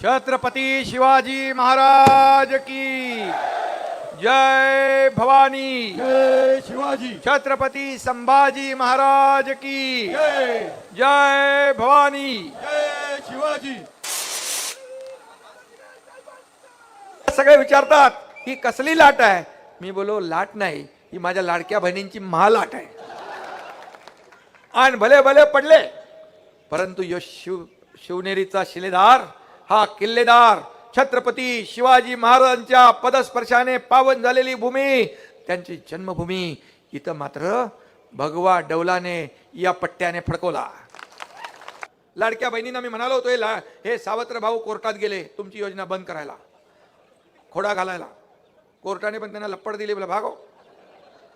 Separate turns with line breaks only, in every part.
छत्रपती शिवाजी महाराज की जय भवानी।
जय शिवाजी।
छत्रपती संभाजी महाराज की
जय।
भवानी।
जय शिवाजी।
सगळे विचारतात ही कसली लाट आहे? मी बोलो लाट नाही ही माझ्या लाडक्या बहिणींची महालाट आहे. आणि भले भले पडले परंतु यो शिव शिवनेरीचा शिलेदार हा किल्लेदार छत्रपती शिवाजी महाराजांच्या पदस्पर्शाने पावन झालेली भूमी त्यांची जन्मभूमी इथं मात्र भगवा डौलाने या पट्ट्याने फडकवला. लाडक्या बहिणींना मी म्हणालो होतो हे ला- हे सावत्र भाऊ कोर्टात गेले तुमची योजना बंद करायला. खोडा घालायला. कोर्टाने पण त्यांना लप्पड दिली बोला भागो.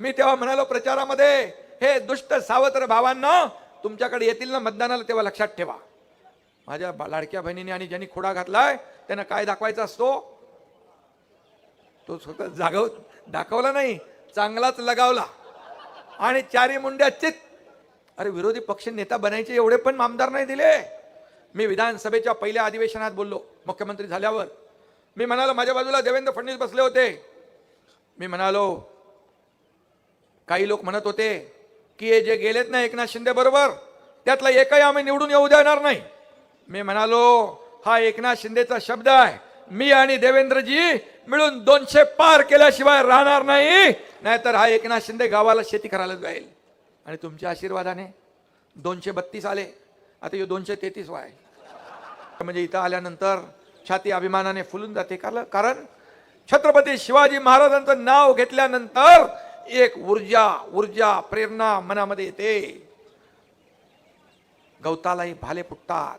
मी तेव्हा म्हणालो प्रचारामध्ये हे दुष्ट सावत्र भावांना तुमच्याकडे येतील ना मतदानाला तेव्हा लक्षात ठेवा. माझ्या लाडक्या बहिणीने आणि ज्यांनी खोडा घातलाय त्यांना काय दाखवायचा असतो? तो स्वतः जागव दाखवला नाही चांगलाच लगावला. आणि चारी मुंड्या चित अरे विरोधी पक्ष नेता बनायचे एवढे पण आमदार नाही दिले. मी विधानसभेच्या पहिल्या अधिवेशनात बोललो मुख्यमंत्री झाल्यावर. मी म्हणालो माझ्या बाजूला देवेंद्र फडणवीस बसले होते. मी म्हणालो काही लोक म्हणत होते की हे जे गेलेत ना एकनाथ शिंदे बरोबर त्यातला एकही आम्ही निवडून येऊ देणार नाही. मी म्हणालो हा एकनाथ शिंदेचा शब्द आहे. मी आणि देवेंद्रजी मिळून दोनशे पार केल्याशिवाय राहणार नाही. नाहीतर हा एकनाथ शिंदे गावाला शेती करायला जाईल. आणि तुमच्या आशीर्वादाने दोनशे बत्तीस आले. आता हे दोनशे तेहतीस वाय. म्हणजे इथं आल्यानंतर छाती अभिमानाने फुलून जाते. कारण कारण छत्रपती शिवाजी महाराजांचं नाव घेतल्यानंतर एक ऊर्जा ऊर्जा प्रेरणा मनामध्ये येते. गवतालाही भाले फुटतात.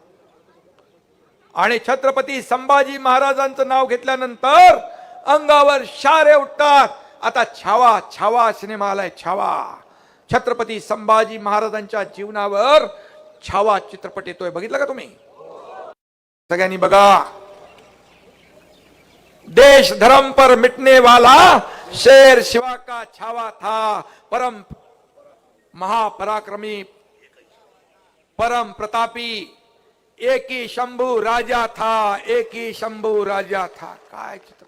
आणि छत्रपती संभाजी महाराजांचं नाव घेतल्यानंतर अंगावर शारे उठतात. आता छावा छावा सिनेमा आलाय छावा. छत्रपती संभाजी महाराजांच्या जीवनावर छावा चित्रपट येतोय. बघितलं का तुम्ही? सगळ्यांनी बघा. देश धर्म पर मिटने वाला शेर शिवा का छावा था. परम महापराक्रमी परम प्रतापी एक ही शंभू राजा था एक ही शंभू राजा था. काय चित्र?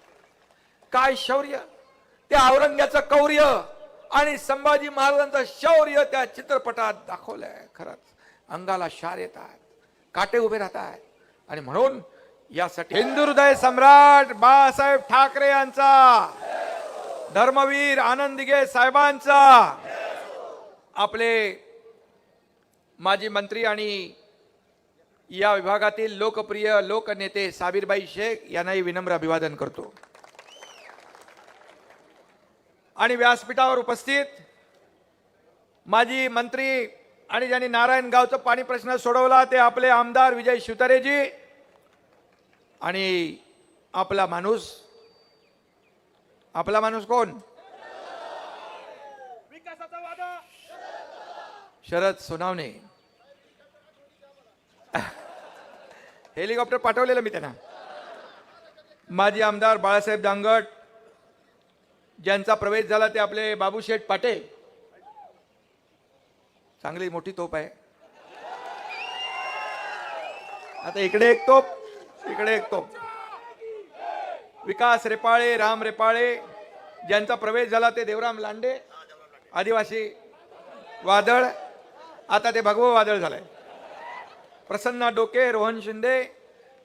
काय शौर्य? त्या औरंग्याचं कौर्य आणि संभाजी महाराजांचं शौर्य त्या चित्रपटात दाखवलंय खरंच. अंगाला शार येतात काटे उभे राहतात. आणि म्हणून यासाठी हिंदू हृदय सम्राट बाळासाहेब ठाकरे यांचा धर्मवीर आनंदिगे साहेबांचा आपले माजी मंत्री आणि या विभागातील लोकप्रिय लोकनेते साबीरबाई शेख यांनाही विनम्र अभिवादन करतो. आणि व्यासपीठावर उपस्थित माजी मंत्री आणि ज्यांनी नारायणगावचं पाणी प्रश्न सोडवला ते आपले आमदार विजय शिवतारेजी आणि आपला माणूस. आपला माणूस कोण? शरद सोनावणे. हेलिकॉप्टर पाठवलेलं मी त्यांना. माजी आमदार बाळासाहेब दांगट ज्यांचा प्रवेश झाला ते आपले बाबूशेठ पाटे चांगली मोठी तोप आहे. आता इकडे एक तोप इकडे एक तोप विकास रेपाळे राम रेपाळे ज्यांचा प्रवेश झाला ते देवराम लांडे आदिवासी वादळ आता ते भगवं वादळ झालंय. प्रसन्ना डोके रोहन शिंदे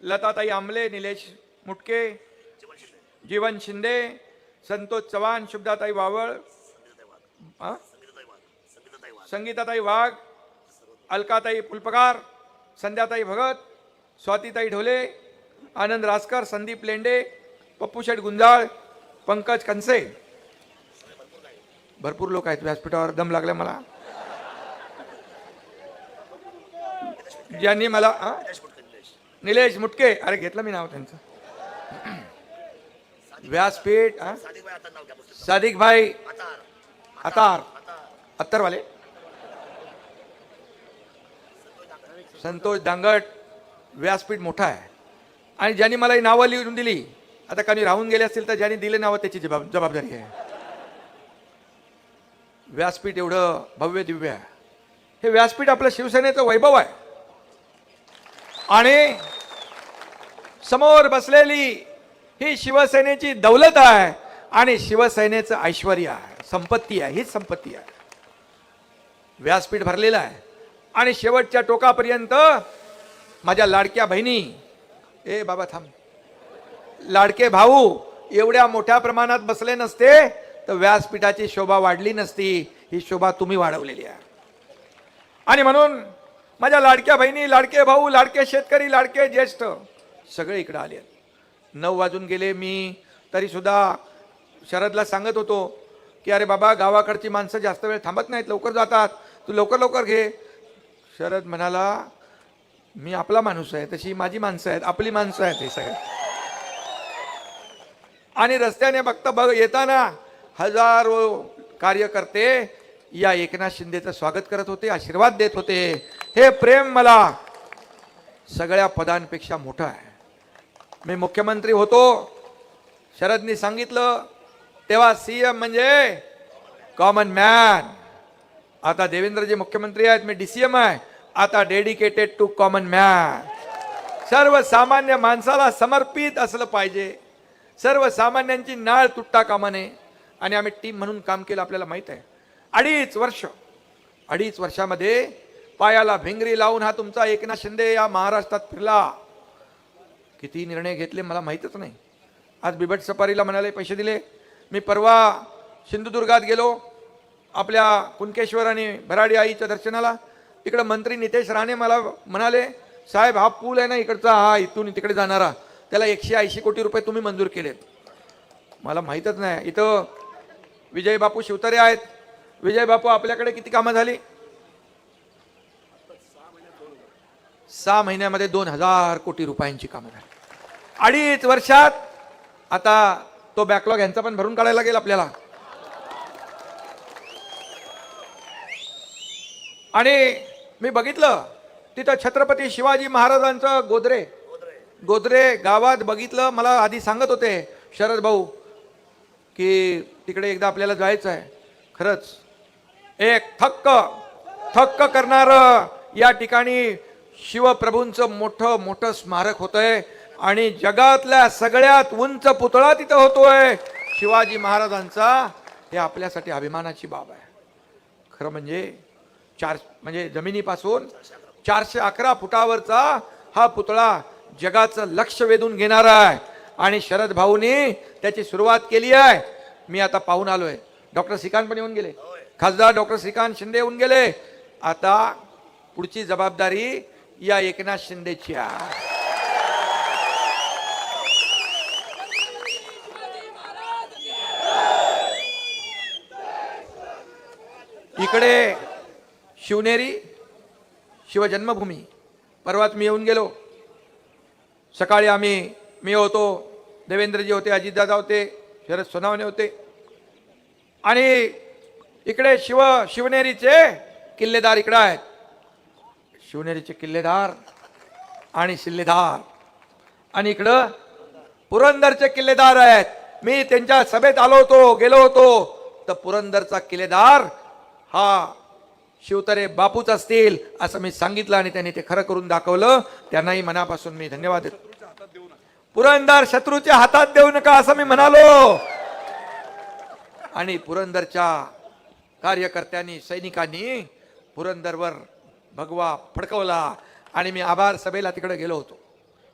लताताई आमले निलेश मुटके जीवन शिंदे संतोष चव्हाण शुभदाताई वावळ संगीताताई वाघ अलकाताई फुलपकार संध्याताई भगत स्वातीताई ढोले आनंद रासकर संदीप लेंडे पप्पू शेठ गुंजाळ पंकज कनसे. भरपूर लोक आहेत व्यासपीठावर दम लागला मला. ज्यांनी मला? निलेश मुटके अरे घेतलं मी नाव त्यांचं. व्यासपीठ? सादिक भाई अतार अत्तरवाले. संतोष दांगट. व्यासपीठ मोठा आहे. आणि ज्यांनी मला ही नावं लिहून दिली आता काही राहून गेले असतील तर ज्यांनी दिले नावं त्याची जबाब जबाबदारी आहे. व्यासपीठ एवढं भव्य दिव्य आहे. हे व्यासपीठ आपलं शिवसेनेचं वैभव आहे. आणि समोर बसलेली ही शिवसेनेची दौलत आहे आणि शिवसेनेचं ऐश्वर आहे. संपत्ती आहे हीच संपत्ती आहे. व्यासपीठ भरलेलं आहे. आणि शेवटच्या टोकापर्यंत माझ्या लाडक्या बहिणी ए बाबा थांब. लाडके भाऊ एवढ्या मोठ्या प्रमाणात बसले नसते तर व्यासपीठाची शोभा वाढली नसती. ही शोभा तुम्ही वाढवलेली आहे. आणि म्हणून माझ्या लाडक्या बहिणी लाडके भाऊ लाडके शेतकरी लाडके ज्येष्ठ सगळे इकडे आले आहेत. नऊ वाजून गेले मी तरी सुद्धा शरदला सांगत होतो की अरे बाबा गावाकडची माणसं जास्त वेळ थांबत नाहीत लवकर जातात. तू लवकर लवकर घे. शरद म्हणाला मी आपला माणूस आहे तशी माझी माणसं आहेत आपली माणसं आहेत हे सगळे. आणि रस्त्याने बघता बघ येताना हजारो कार्यकर्ते या एकनाथ शिंदेचं स्वागत करत होते आशीर्वाद देत होते. हे प्रेम मला सगळ्या पदांपेक्षा मोठं आहे. मी मुख्यमंत्री होतो शरदनी सांगितलं तेव्हा सी एम म्हणजे कॉमन मॅन आता देवेंद्रजी मुख्यमंत्री आहेत मी डीसीएम आहे. आता डेडिकेटेड टू कॉमन मॅन सर्वसामान्य माणसाला समर्पित असलं पाहिजे. सर्वसामान्यांची नाळ तुटता कामा नये आणि आम्ही टीम म्हणून काम केलं आपल्याला माहीत आहे. अडीच वर्ष अडीच वर्षामध्ये पायाला भिंगरी लावून हा तुमचा एकनाथ शिंदे या महाराष्ट्रात फिरला. किती निर्णय घेतले मला माहीतच नाही. आज बिबट सफारीला म्हणाले पैसे दिले. मी परवा सिंधुदुर्गात गेलो. आपल्या कुणकेश्वर आणि भराडी आईच्या दर्शनाला. इकडं मंत्री नितेश राणे मला म्हणाले साहेब हा पूल आहे ना इकडचा? हा इथून तिकडे जाणारा. त्याला एकशे ऐंशी कोटी रुपये तुम्ही मंजूर केलेत. मला माहीतच नाही. इथं विजय बापू शिवतरे आहेत. विजय बापू आपल्याकडे किती कामं झाली? सहा महिन्यामध्ये दोन हजार कोटी रुपयांची कामं झाली. अडीच वर्षात आता तो बॅकलॉग यांचा पण भरून काढायला लागेल आपल्याला. आणि मी बघितलं तिथं छत्रपती शिवाजी महाराजांचं गोदरे. गोदरे गावात बघितलं मला आधी सांगत होते शरद भाऊ की तिकडे एकदा आपल्याला जायचं आहे खरंच एक थक्क थक्क करणार या ठिकाणी शिवप्रभूंचं मोठं मोठं स्मारक होतंय आणि जगातल्या सगळ्यात उंच पुतळा तिथं होतोय. शिवाजी महाराजांचा हे आपल्यासाठी अभिमानाची बाब आहे. खरं म्हणजे चार म्हणजे जमिनीपासून चारशे अकरा फुटावरचा हा पुतळा जगाचं लक्ष वेधून घेणारा आहे. आणि शरद भाऊनी त्याची सुरुवात केली आहे. मी आता पाहून आलोय. डॉक्टर श्रीकांत पण येऊन गेले. खासदार डॉक्टर श्रीकांत शिंदे येऊन गेले. आता पुढची जबाबदारी या एकनाथ शिंदेची इकडे शिवनेरी शिवजन्मभूमी. परवाच मी येऊन गेलो. सकाळी आम्ही मी होतो देवेंद्रजी होते अजितदादा होते शरद सोनावणे होते. आणि इकडे शिव शिवनेरीचे किल्लेदार इकडे आहेत. शिवनेरीचे किल्लेदार आणि शिल्लेदार. आणि इकडं पुरंदरचे किल्लेदार आहेत. मी त्यांच्या सभेत आलो होतो गेलो होतो. तर पुरंदरचा किल्लेदार हा शिवतरे बापूच असतील असं मी सांगितलं आणि त्यांनी ते खरं करून दाखवलं. त्यांनाही मनापासून मी धन्यवाद देतो. पुरंदर शत्रूच्या हातात देऊ नका असं मी म्हणालो. आणि पुरंदरच्या कार्यकर्त्यांनी सैनिकांनी पुरंदरवर भगवा फडकवला आणि मी आभार सभेला तिकडे गेलो होतो.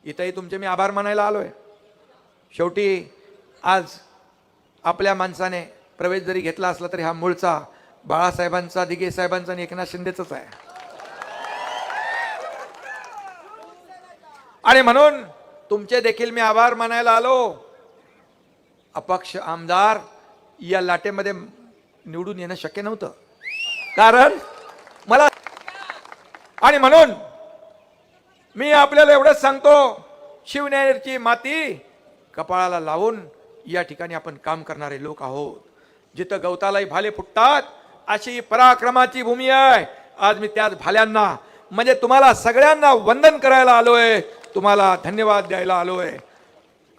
इथंही तुमचे मी आभार मानायला आलोय. शेवटी आज आपल्या माणसाने प्रवेश जरी घेतला असला तरी हा मूळचा बाळासाहेबांचा दिगे साहेबांचा आणि एकनाथ शिंदेचाच आहे. आणि म्हणून तुमचे देखील मी आभार मानायला आलो. अपक्ष आमदार या लाटेमध्ये निवडून येणं शक्य नव्हतं. कारण मला आणि म्हणून मी आपल्याला एवढंच सांगतो शिवनेरची माती कपाळाला लावून या ठिकाणी आपण काम करणारे लोक आहोत. जिथं गवतालाही भाले फुटतात अशी पराक्रमाची भूमी आहे. आज मी त्याच भाल्यांना म्हणजे तुम्हाला सगळ्यांना वंदन करायला आलोय. तुम्हाला धन्यवाद द्यायला आलोय.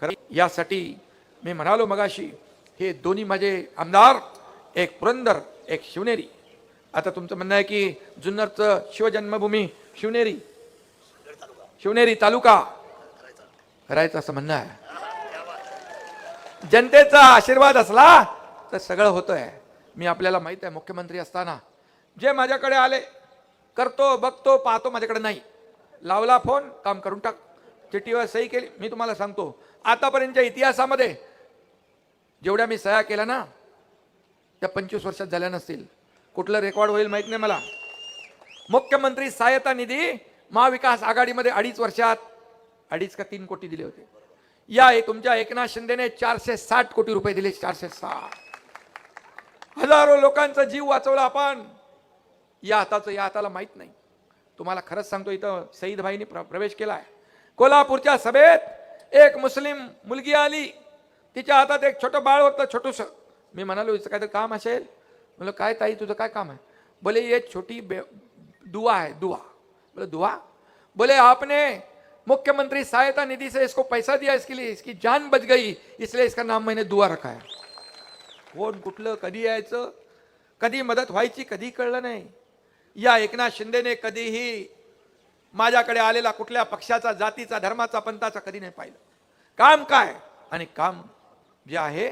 खरं यासाठी मी म्हणालो मगाशी हे दोन्ही माझे आमदार एक पुरंदर एक शिवनेरी. आता तुमचं म्हणणं आहे की जुन्नरचं शिवजन्मभूमी शिवनेरी. शिवनेरी तालुका. करायचं असं म्हणणं आहे. जनतेचा आशीर्वाद असला तर सगळं होतंय. मी आपल्याला माहीत आहे मुख्यमंत्री असताना. जे माझ्याकडे आले करतो बघतो पाहतो माझ्याकडे नाही. लावला फोन काम करून टाक. चिठ्ठीवर सही केली मी तुम्हाला सांगतो. आतापर्यंतच्या इतिहासामध्ये जेवढ्या मी सह्या केल्या ना त्या पंचवीस वर्षात झाल्या नसतील. कुठलं रेकॉर्ड होईल माहीत नाही मला. मुख्यमंत्री सहायता निधी महाविकास आघाडीमध्ये अडीच वर्षात अडीच का तीन कोटी दिले होते. या तुमच्या एकनाथ शिंदेने चारशे साठ कोटी रुपये दिले चारशे साठ. हजारो लोकांचा जीव वाचवला आपण. या हाताचं या हाताला माहीत नाही. तुम्हाला खरंच सांगतो इथं सईद भाईनी प्र प्रवेश केला आहे कोल्हापूरच्या सभेत एक मुस्लिम मुलगी आली. तिच्या हातात एक छोटं बाळ होतं छोटूस. मी म्हणालो हिचं काहीतरी काम असेल? म्हणलं काय ताई तुझं काय काम आहे? बोले ये छोटी बे दुआ है दुआ. बोले दुआ? बोले आपने मुख्यमंत्री सहायता निधि से इसको पैसा दिया इसके लिए इसकी जान बच गई इसलिए इसका नाम मैंने दुआ रखा है. कोण कुठलं कधी यायचं कधी मदत व्हायची कधी कळलं नाही. या एकनाथ शिंदेने कधीही माझ्याकडे आलेला कुठल्या पक्षाचा जातीचा धर्माचा पंथाचा कधी नाही पाहिलं. काम काय? आणि काम जे आहे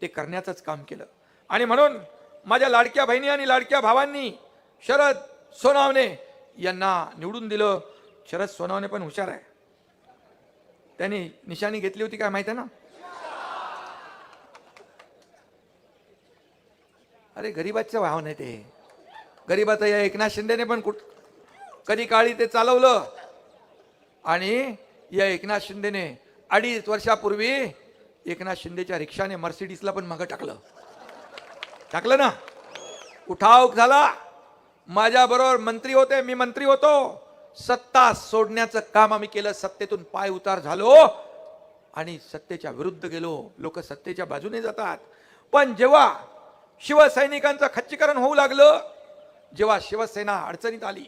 ते करण्याचंच काम केलं. आणि म्हणून माझ्या लाडक्या बहिणी आणि लाडक्या भावांनी शरद सोनावणे यांना निवडून दिलं. शरद सोनावणे पण हुशार आहे. त्यांनी निशाणी घेतली होती काय माहिती आहे ना? अरे गरीबाचं भाव नाही ते. गरीबाचं या एकनाथ शिंदेने पण कुठ कधी काळी ते चालवलं. आणि या एकनाथ शिंदेने अडीच वर्षापूर्वी एकनाथ शिंदेच्या रिक्षाने मर्सिडीजला पण मागं टाकलं. टाकलं ना. उठाव झाला. माझ्या बरोबर मंत्री होते मी मंत्री होतो. सत्ता सोडण्याचं काम आम्ही केलं सत्तेतून पाय उतार झालो. आणि सत्तेच्या विरुद्ध गेलो. लोक सत्तेच्या बाजूने जातात. पण जेव्हा शिवसैनिकांचं खच्चीकरण होऊ लागलं जेव्हा शिवसेना अडचणीत आली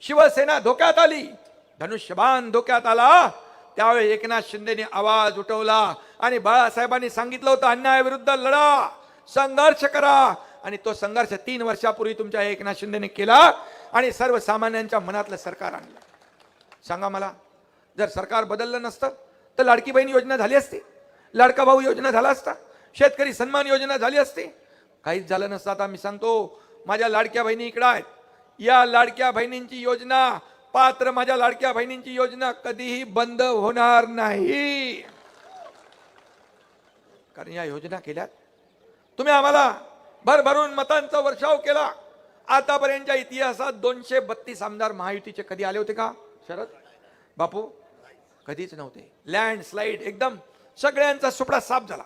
शिवसेना धोक्यात आली धनुष्यबाण धोक्यात आला त्यावेळी एकनाथ शिंदेने आवाज उठवला. आणि बाळासाहेबांनी सांगितलं होतं अन्यायाविरुद्ध लढा. संघर्ष करा. आणि तो संघर्ष तीन वर्षापूर्वी तुमच्या एकनाथ शिंदेने केला आणि सर्वसामान्यांच्या मनातलं सरकार आणलं. सांगा मला जर सरकार बदललं नसतं तर लाडकी बहीण योजना झाली असती लाडका भाऊ योजना झाला असता शेतकरी सन्मान योजना झाली असती. काहीच झालं नसतं. आता मी सांगतो माझ्या लाडक्या बहिणी इकडं आहेत. या लाडक्या बहिणींची योजना पात्र माझ्या लाडक्या बहिणींची योजना कधीही बंद होणार नाही. कारण या योजना केल्यात तुम्ही आम्हाला भरभरून मतांचा वर्षाव केला. आतापर्यंतच्या इतिहासात दोनशे बत्तीस आमदार महायुतीचे कधी आले होते का? शरद? बापू? कधीच नव्हते. लँड स्लाईड एकदम. सगळ्यांचा सुपडा साफ झाला.